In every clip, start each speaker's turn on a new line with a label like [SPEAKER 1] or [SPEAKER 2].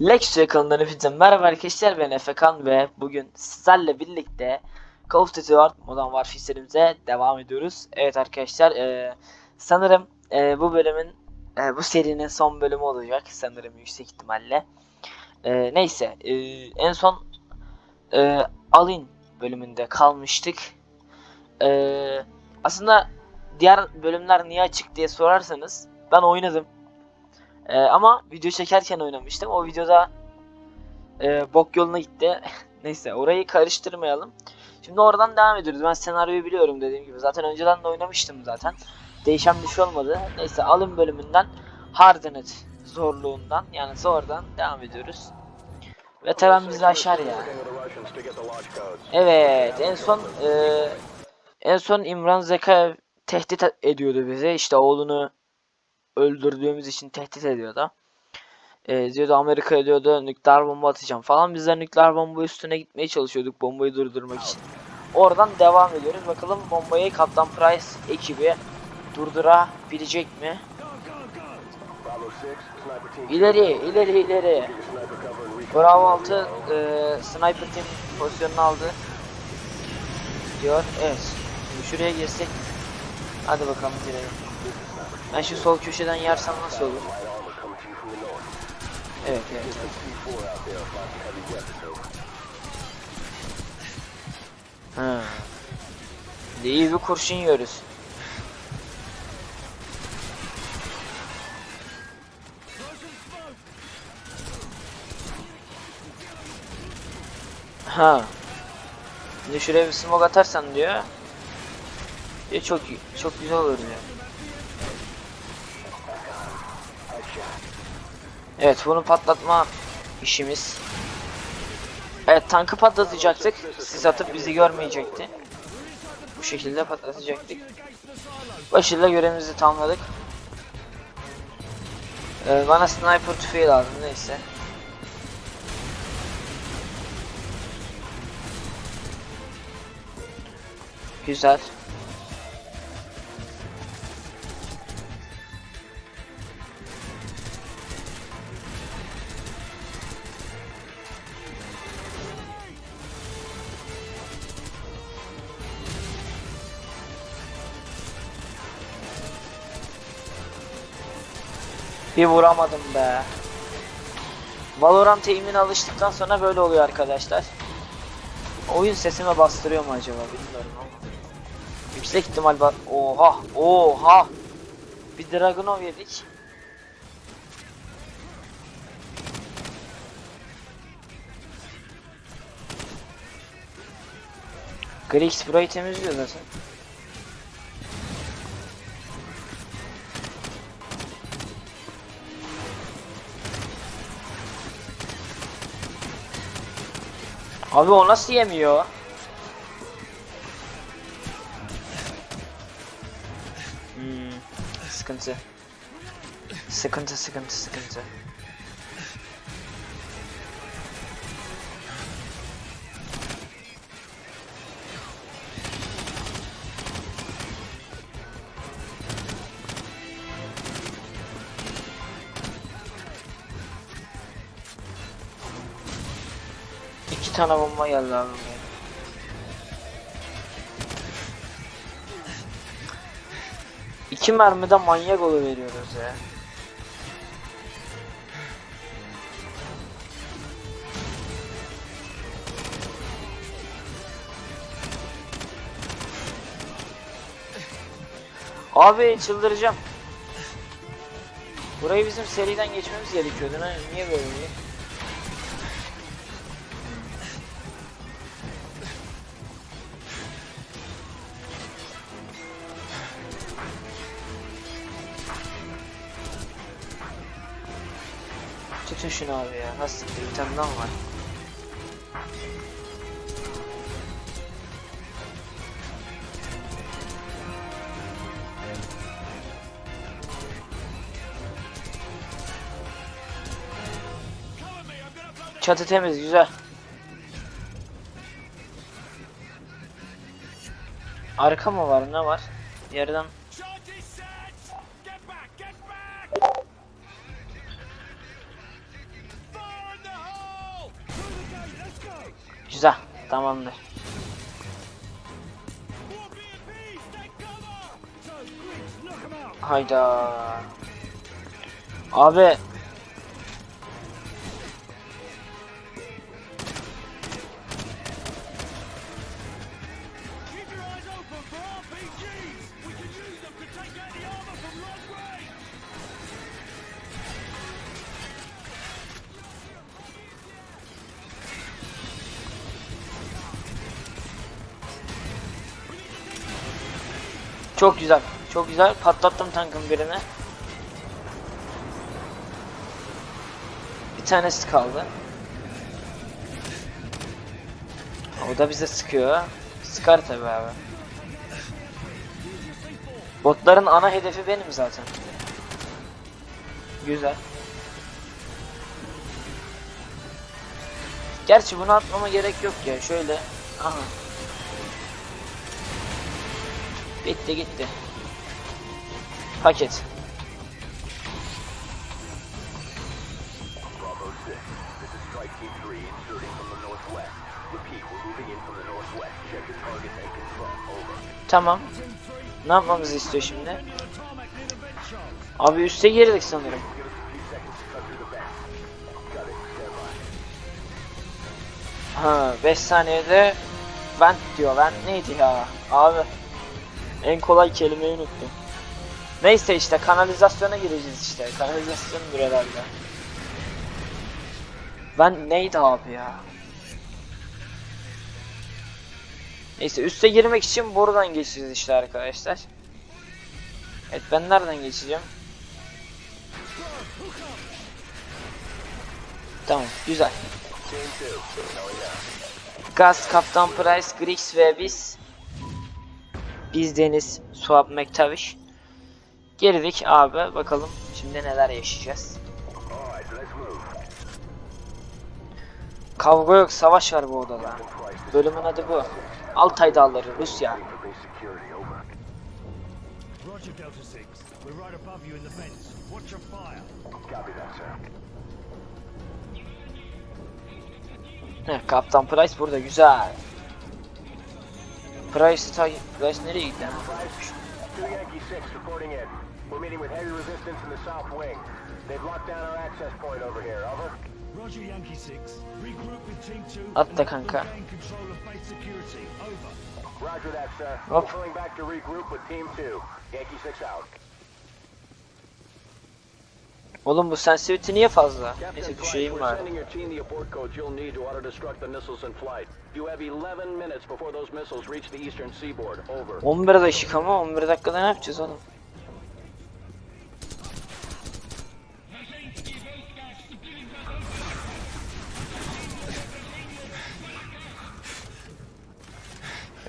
[SPEAKER 1] Lexus kanalından hepinize merhaba arkadaşlar ben Efekan ve bugün sizlerle birlikte Call of Duty World Modern Warfare serimize devam ediyoruz. Evet arkadaşlar eee, sanırım eee, bu bölümün eee, bu serinin son bölümü olacak sanırım yüksek ihtimalle. Eee, neyse eee, en son eee, Alin bölümünde kalmıştık. Eee, aslında diğer bölümler niye açık diye sorarsanız ben oynadım. Ee, ama video çekerken oynamıştım. O videoda e, bok yoluna gitti. Neyse orayı karıştırmayalım. Şimdi oradan devam ediyoruz. Ben senaryoyu biliyorum dediğim gibi. Zaten önceden de oynamıştım zaten. Değişen bir şey olmadı. Neyse alın bölümünden Hardened zorluğundan yani zordan devam ediyoruz. Veteran bizi aşar ya. Evet en son e, en son İmran Zeka tehdit ediyordu bize. İşte oğlunu öldürdüğümüz için tehdit ediyordu. Ee, diyordu Amerika diyordu nükleer bomba atacağım falan. Biz de nükleer bomba üstüne gitmeye çalışıyorduk bombayı durdurmak için. Oradan devam ediyoruz. Bakalım bombayı Kaptan Price ekibi durdurabilecek mi? İleri, ileri, ileri. Bravo 6 e, sniper team pozisyonunu aldı. Diyor. Evet. Şimdi şuraya girsek. Hadi bakalım girelim. Ben şu sol köşeden yersem nasıl olur? Evet evet. Ha. İyi bir kurşun yiyoruz. Ha. Şimdi şuraya bir smoke atarsan diyor. Ya çok çok güzel olur diyor. Evet bunu patlatma işimiz. Evet tankı patlatacaktık. Siz atıp bizi görmeyecekti. Bu şekilde patlatacaktık. Başarıyla görevimizi tamamladık. Ee, bana sniper tüfeği lazım neyse. Güzel. Bir vuramadım be. Valorant eğimine alıştıktan sonra böyle oluyor arkadaşlar. Oyun sesime bastırıyor mu acaba bilmiyorum ama. Yüksek ihtimal var. Oha, oha. Bir Dragunov yedik. Grix burayı temizliyor zaten. Abi o nasıl yemiyor? Hmm, sıkıntı. Sıkıntı sıkıntı sıkıntı. Tane bomba geldi abi. İki mermide manyak veriyoruz ya. Abi çıldıracağım. Burayı bizim seriden geçmemiz gerekiyordu. Niye böyle şunu abi ya. Nasıl bir tane var? Çatı temiz güzel. Arka mı var ne var? Yerden Tamamdır. Hayda. Abi çok güzel. Çok güzel. Patlattım tankın birini. Bir tanesi kaldı. O da bize sıkıyor. Sıkar tabi abi. Botların ana hedefi benim zaten. Güzel. Gerçi bunu atmama gerek yok ya. Şöyle. Aha.
[SPEAKER 2] And confirm. Over.
[SPEAKER 1] Tamam. Ne yapmamızı istiyor şimdi? Abi üste girdik sanırım. Ha 5 saniyede vent diyor. Vent neydi ya? Abi. En kolay kelimeyi unuttum. Neyse işte kanalizasyona gireceğiz işte. Kanalizasyondur herhalde. Ben neydi abi ya? Neyse üste girmek için buradan geçeceğiz işte arkadaşlar. Evet ben nereden geçeceğim? Tamam güzel.
[SPEAKER 2] Team 2, going out.
[SPEAKER 1] Gaz, Kaptan Price, Griggs ve biz biz Deniz, Suat Mektaviş girdik abi bakalım şimdi neler yaşayacağız. Kavga yok savaş var bu odada. Bölümün adı bu. Altay Dağları Rusya.
[SPEAKER 3] Roger, Delta 6. We're right above you in the vents. Watch your fire.
[SPEAKER 2] Copy that, sir.
[SPEAKER 1] Heh, Kaptan Price burada güzel. Price'ı takip... Price nereye gitti? lan?
[SPEAKER 2] Price, 2 Yankee 6 reporting in. We're meeting with heavy resistance in the south wing. They've locked down our access point over here. Over.
[SPEAKER 3] Roger, Yankee 6. Regroup with Team 2.
[SPEAKER 1] At
[SPEAKER 3] and
[SPEAKER 1] the
[SPEAKER 3] help
[SPEAKER 1] kanka.
[SPEAKER 3] control of base security. Over.
[SPEAKER 2] Roger that, sir.
[SPEAKER 1] Hop.
[SPEAKER 2] We're pulling back to regroup with Team 2. Yankee 6 out.
[SPEAKER 1] Oğlum bu sensitivity niye fazla? Neyse düşeyim var.
[SPEAKER 2] sending your team the abort codes you'll need to auto-destruct the missiles in flight. You have 11 minutes before those missiles reach the eastern seaboard. Over.
[SPEAKER 1] 11 dakika mı? 11 dakikada ne yapacağız oğlum?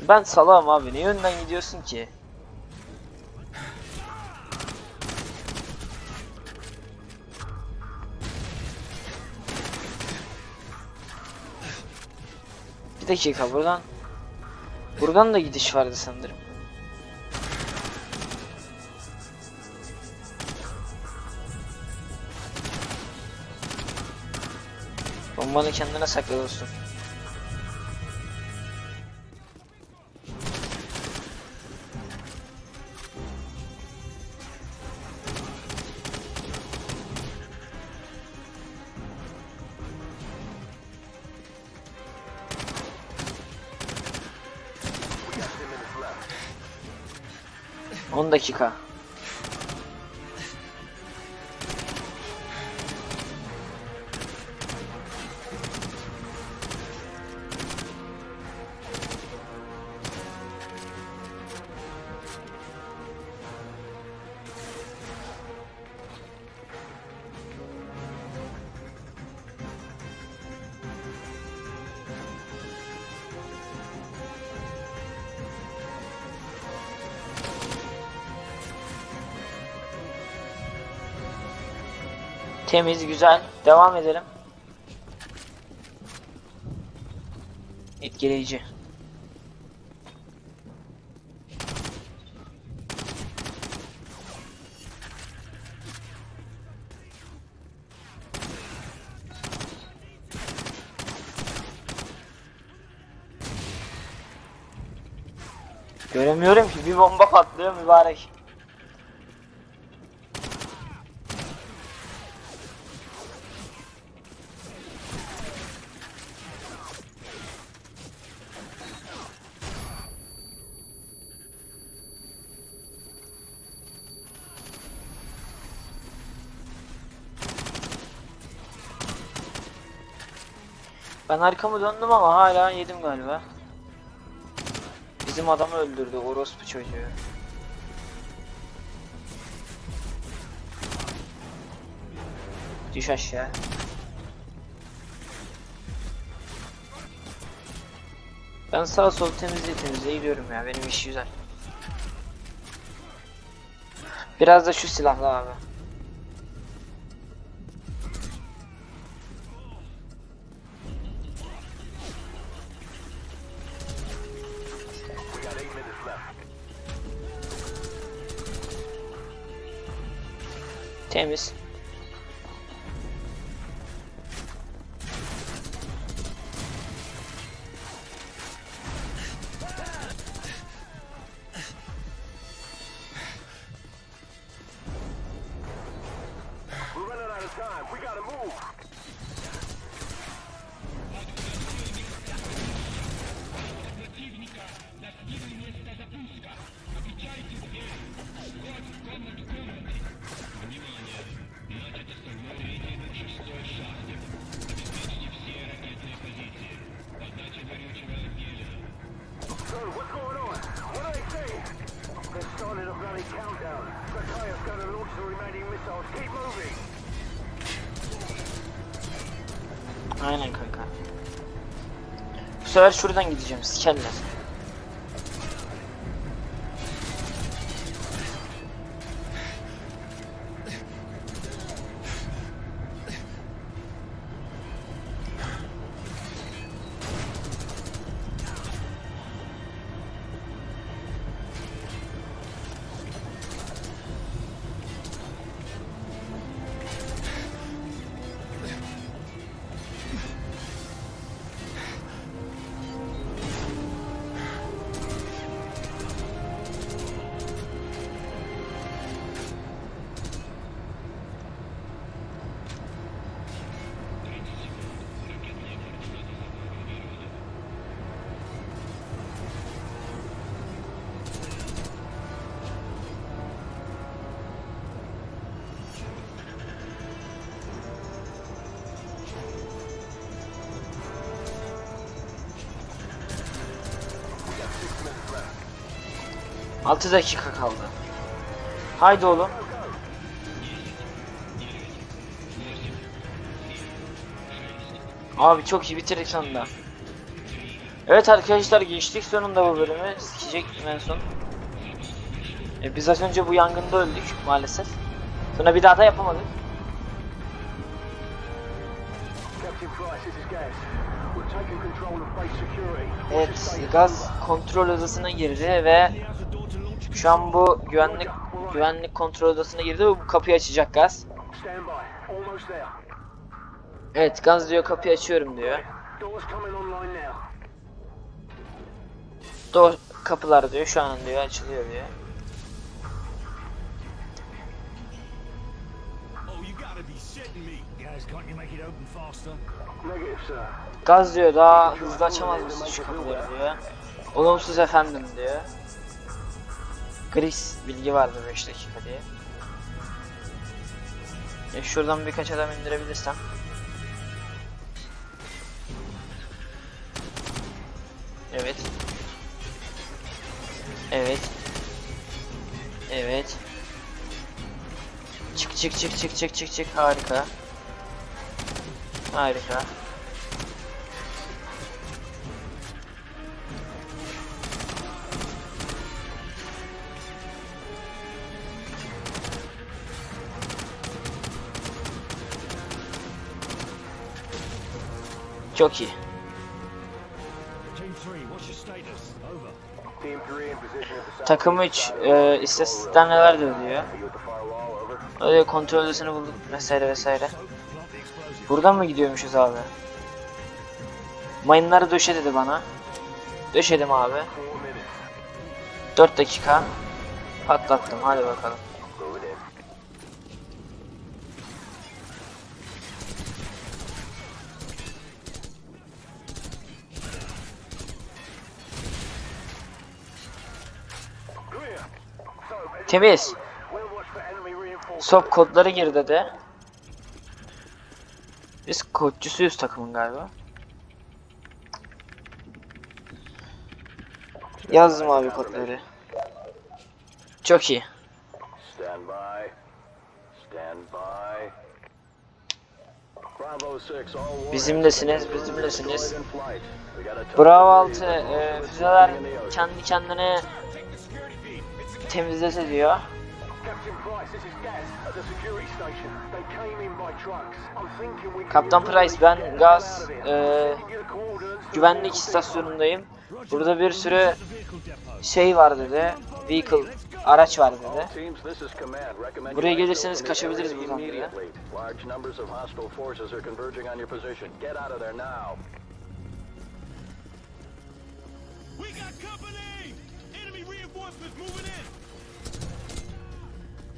[SPEAKER 1] Ben salağım abi. Niye önden gidiyorsun ki? Dakika buradan. Buradan da gidiş vardı sanırım. Bombanı kendine sakla dostum.
[SPEAKER 2] 10
[SPEAKER 1] dakika. Temiz, güzel. Devam edelim. Etkileyici. Göremiyorum ki bir bomba patlıyor mübarek. Ben arkamı döndüm ama hala yedim galiba. Bizim adamı öldürdü orospu çocuğu. Düş aşağı. Ben sağ sol temizliğe temizliğe gidiyorum ya benim iş güzel. Biraz da şu silahla abi. Temiz. Sefer şuradan gideceğim sikerler. 6 dakika kaldı. Haydi oğlum. Abi çok iyi bitirdik sonunda. Evet arkadaşlar geçtik sonunda bu bölümü. Sikecektim en son. E, biz az önce bu yangında öldük maalesef. Sonra bir daha da yapamadık. Evet gaz kontrol odasına girdi ve şu an bu güvenlik güvenlik kontrol odasına girdi ve bu kapıyı açacak gaz. Evet gaz diyor kapıyı açıyorum diyor. Door kapılar diyor şu an diyor açılıyor diyor. Gaz diyor daha hızlı açamaz mısın şu kapıları diyor. Olumsuz efendim diyor. Gris bilgi vardı 5 dakika diye. Ya şuradan birkaç adam indirebilirsem. Evet. Evet. Evet. Çık çık çık çık çık çık çık harika. Harika.
[SPEAKER 2] The south.
[SPEAKER 1] Takım 3 e, istatistikler neler diyor. Öyle kontrol odasını bulduk vesaire vesaire. Buradan mı gidiyormuşuz abi? Mayınları döşe dedi bana. Döşedim abi.
[SPEAKER 2] Four minutes.
[SPEAKER 1] 4 dakika. Patlattım. Hadi bakalım.
[SPEAKER 2] Move it in. Clear. So, as you
[SPEAKER 1] Temiz. Sop kodları gir dedi. Biz kodcusuyuz takımın galiba. Yazdım abi kodları. Çok iyi.
[SPEAKER 2] Stand by. Stand by. Bravo 6, all warriors.
[SPEAKER 1] Bizimlesiniz, bizimlesiniz. Bravo
[SPEAKER 2] ready
[SPEAKER 1] 6
[SPEAKER 2] to
[SPEAKER 1] e, füzeler kendi kendine temizlese diyor. Kaptan Price ben gaz e, güvenlik istasyonundayım. Burada bir sürü şey var dedi. Vehicle araç var dedi. Buraya gelirseniz kaçabiliriz buradan dedi.
[SPEAKER 3] We got company! Enemy reinforcements moving in!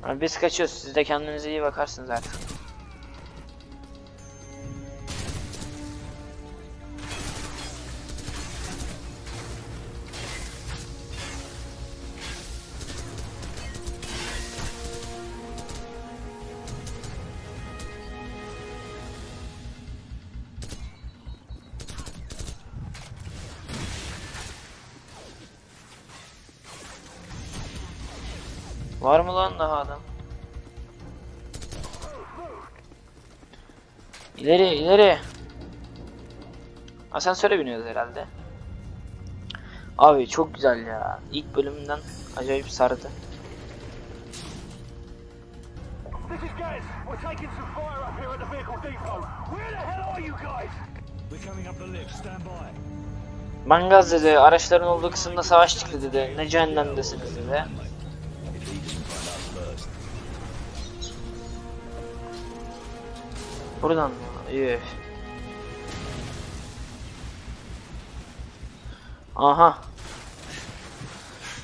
[SPEAKER 1] Yani biz kaçıyoruz. Siz de kendinize iyi bakarsınız artık. Var mı lan daha adam? İleri ileri. Asansöre biniyoruz herhalde. Abi çok güzel ya. İlk bölümünden acayip sardı.
[SPEAKER 2] This is Gaz. We're taking some fire up here at the vehicle depot. Where the hell are you guys?
[SPEAKER 3] We're coming up the lift, stand by.
[SPEAKER 1] Mangaz dedi, araçların olduğu kısımda savaş çıktı dedi. Ne cehennemdesiniz dedi. Buradan mı? Üf. Aha.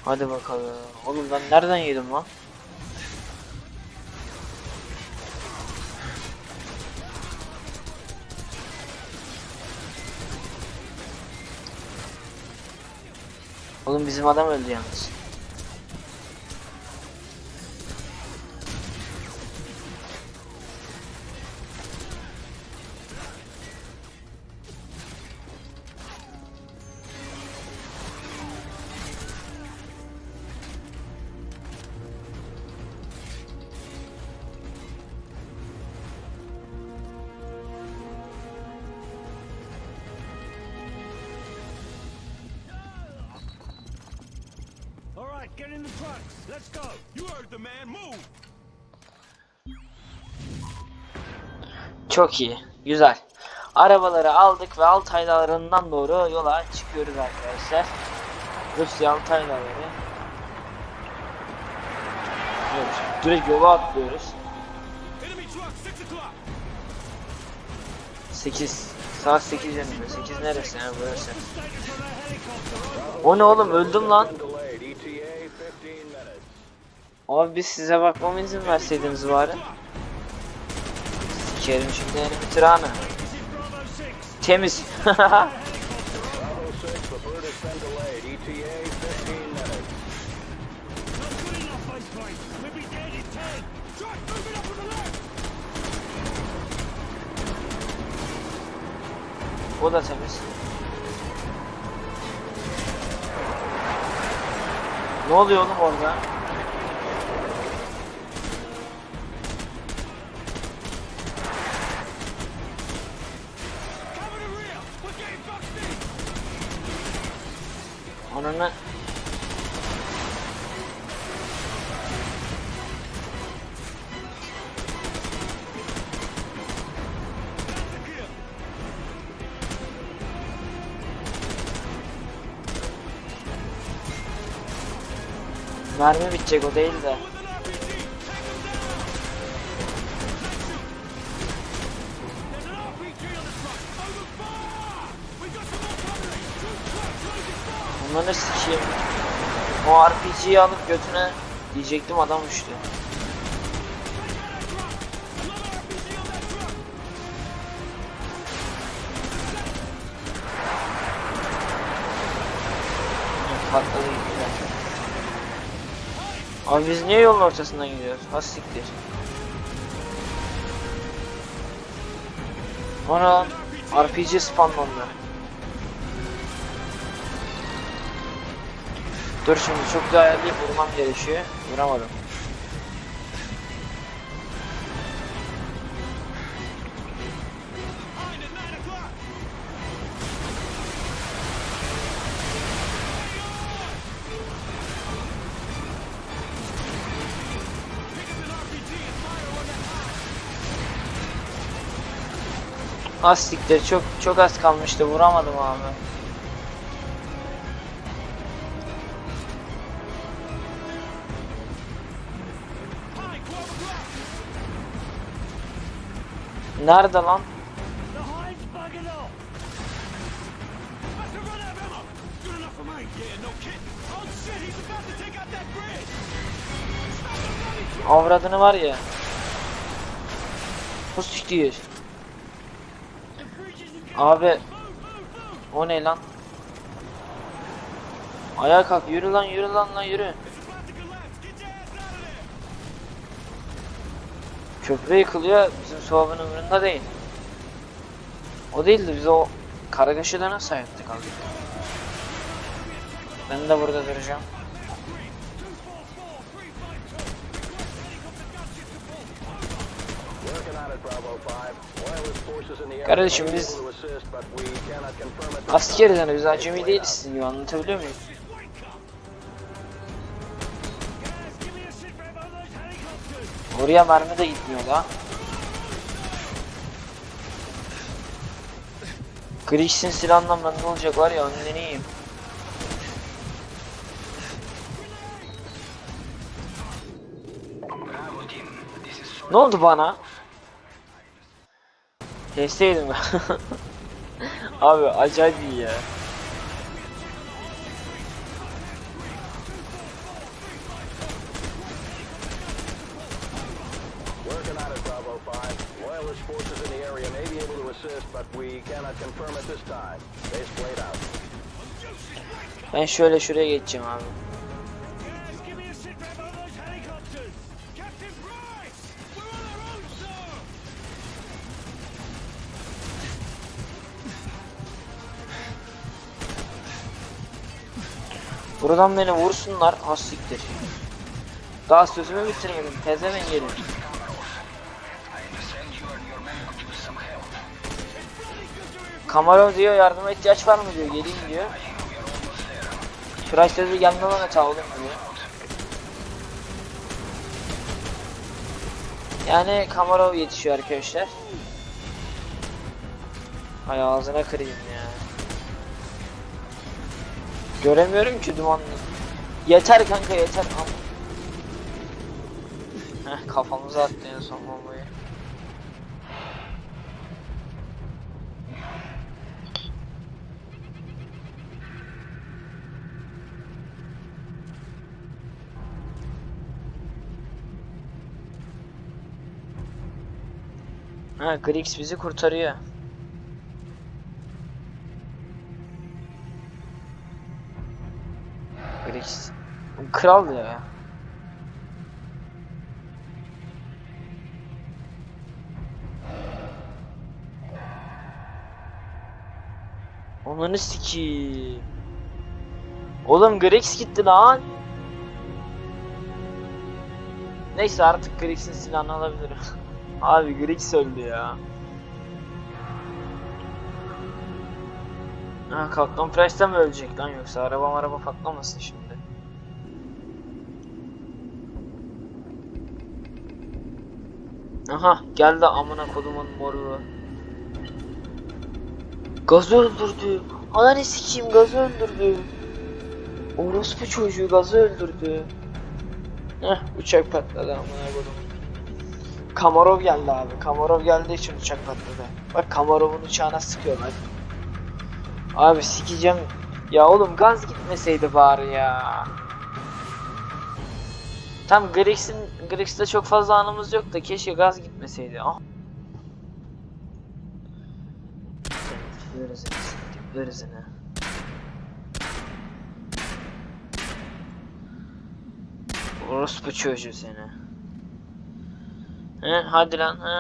[SPEAKER 1] Hadi bakalım. Oğlum ben nereden yedim lan? Oğlum bizim adam öldü yalnız.
[SPEAKER 3] Right, get in the trucks. Let's go. You heard the man. Move.
[SPEAKER 1] Çok iyi. Güzel. Arabaları aldık ve Altay dağlarından doğru yola çıkıyoruz arkadaşlar. Rusya Altay dağları. Evet. Direkt yola atlıyoruz.
[SPEAKER 3] Enemy truck, 6 o'clock.
[SPEAKER 1] 8. Saat 8 yönünde. 8 neresi ya burası? O ne oğlum öldüm lan. Abi biz size bakmama izin verseydiniz bari. Sikerim şimdi elimi
[SPEAKER 3] 6.
[SPEAKER 1] Temiz.
[SPEAKER 2] Bravo 6, the bird has been delayed. ETA 15 minutes.
[SPEAKER 3] Not good enough, base plane. We'll be dead in 10. Truck moving up on the left.
[SPEAKER 1] o da temiz. Ne oluyor oğlum orada?
[SPEAKER 3] Kill.
[SPEAKER 1] mermi bitecek o değil de. Onları sikeyim. O RPG'yi alıp götüne diyecektim adam uçtu. Patladı. Abi biz niye yolun ortasından gidiyoruz? Ha siktir. Ana RPG spawnlandı. Dur şimdi çok daha ayarlayıp vurmam gerekiyor. Vuramadım. Az çok çok az kalmıştı vuramadım abi.
[SPEAKER 3] Bloody truck.
[SPEAKER 1] Avradını var ya.
[SPEAKER 3] Bridge isn't
[SPEAKER 1] Abi o ne lan? Ayağa kalk yürü lan yürü lan lan yürü. Köprü yıkılıyor bizim soğabın umurunda değil. O değildi biz o kargaşada nasıl hayatta kaldık? Ben de burada duracağım.
[SPEAKER 2] Working on it, Bravo 5. Wireless forces in the area
[SPEAKER 1] Kardeşim biz- Askeriz hani biz acemi değiliz sizin gibi anlatabiliyor muyum? Oraya mermi de gitmiyor la. Grix'in silahından ne olacak var ya önden iyiyim. Ne oldu bana? Kesteydim ben. Abi acayip iyi ya.
[SPEAKER 2] 5. Wireless forces in the area may be able to assist, but we cannot confirm at this time. They splayed out.
[SPEAKER 1] Ben şöyle şuraya geçeceğim abi. Buradan beni vursunlar. Ha siktir. Daha sözümü bitiremedim. Tezemen gelin. Kamarov diyor yardıma ihtiyaç var mı diyor. Geleyim diyor. Şuray sözü gelme bana ta oğlum diyor. Yani Kamarov yetişiyor arkadaşlar. Hay ağzına kırayım ya. Göremiyorum ki dumanlı. Yeter kanka yeter. Heh kafamıza attı en son bombayı. Ha Grix bizi kurtarıyor. Grix. Kral ya. Onları sikiyim. Oğlum Grix gitti lan. Neyse artık Grix'in silahını alabilirim. Abi Grix öldü ya. Ha Captain Price'da mı ölecek lan yoksa araba araba patlamasın şimdi. Aha geldi amına kodumun moru. Gazı öldürdü. Ananı sikeyim gazı öldürdü. Orospu çocuğu gazı öldürdü. Heh uçak patladı amına kodum. Kamarov geldi abi. Kamarov geldiği için uçak patladı. Bak Kamarov'un uçağına sıkıyorlar. Abi sikeceğim. Ya oğlum gaz gitmeseydi bari ya. Tam Grix'in Grix'te çok fazla anımız yok da keşke gaz gitmeseydi. Ah. Hırzını. Orospu çocuğu seni. He hadi lan he.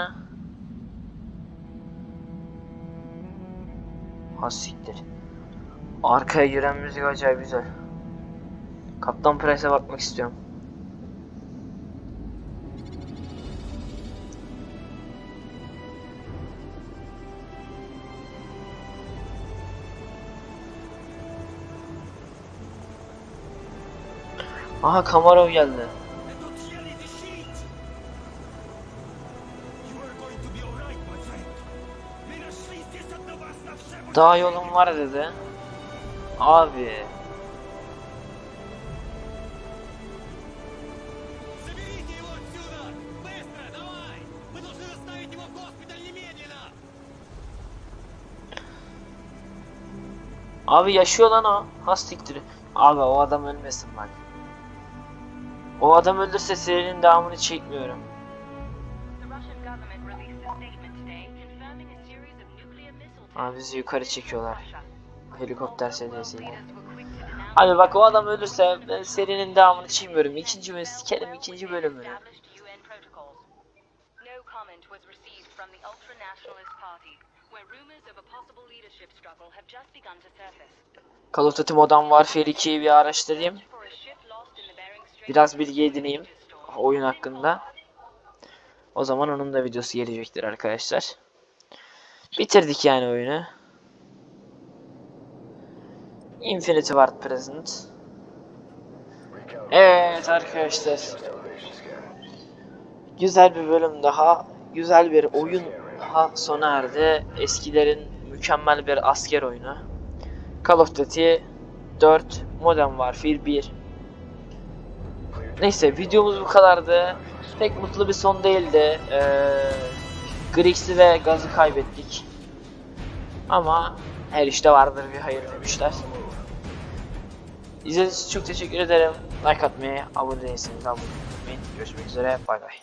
[SPEAKER 1] Ha siktir. Arkaya giren müzik acayip güzel. Kaptan Price'e bakmak istiyorum. Aha Kamarov geldi. Daha yolum var dedi. Abi. Abi yaşıyor lan o. Hastiktir. Abi o adam ölmesin bak. O adam öldürse serinin devamını çekmiyorum.
[SPEAKER 4] Tests
[SPEAKER 1] bizi yukarı çekiyorlar. Helikopter
[SPEAKER 4] denounce
[SPEAKER 1] Abi bak o adam ölürse ben serinin devamını çekmiyorum. İkinci bölüm sikerim ikinci bölümünü. Call of Duty Modern Warfare 2'yi bir araştırayım. Biraz bilgi edineyim oyun hakkında. O zaman onun da videosu gelecektir arkadaşlar. Bitirdik yani oyunu. Infinity Ward Present. Evet arkadaşlar. Güzel bir bölüm daha. Güzel bir oyun daha sona erdi. Eskilerin mükemmel bir asker oyunu. Call of Duty 4 Modern Warfare 1 Neyse videomuz bu kadardı. Pek mutlu bir son değildi. Ee, Grix'i ve gazı kaybettik. Ama her işte vardır bir hayır demişler. İzlediğiniz için çok teşekkür ederim. Like atmayı, abone değilseniz abone olmayı. Görüşmek üzere. Bay bay.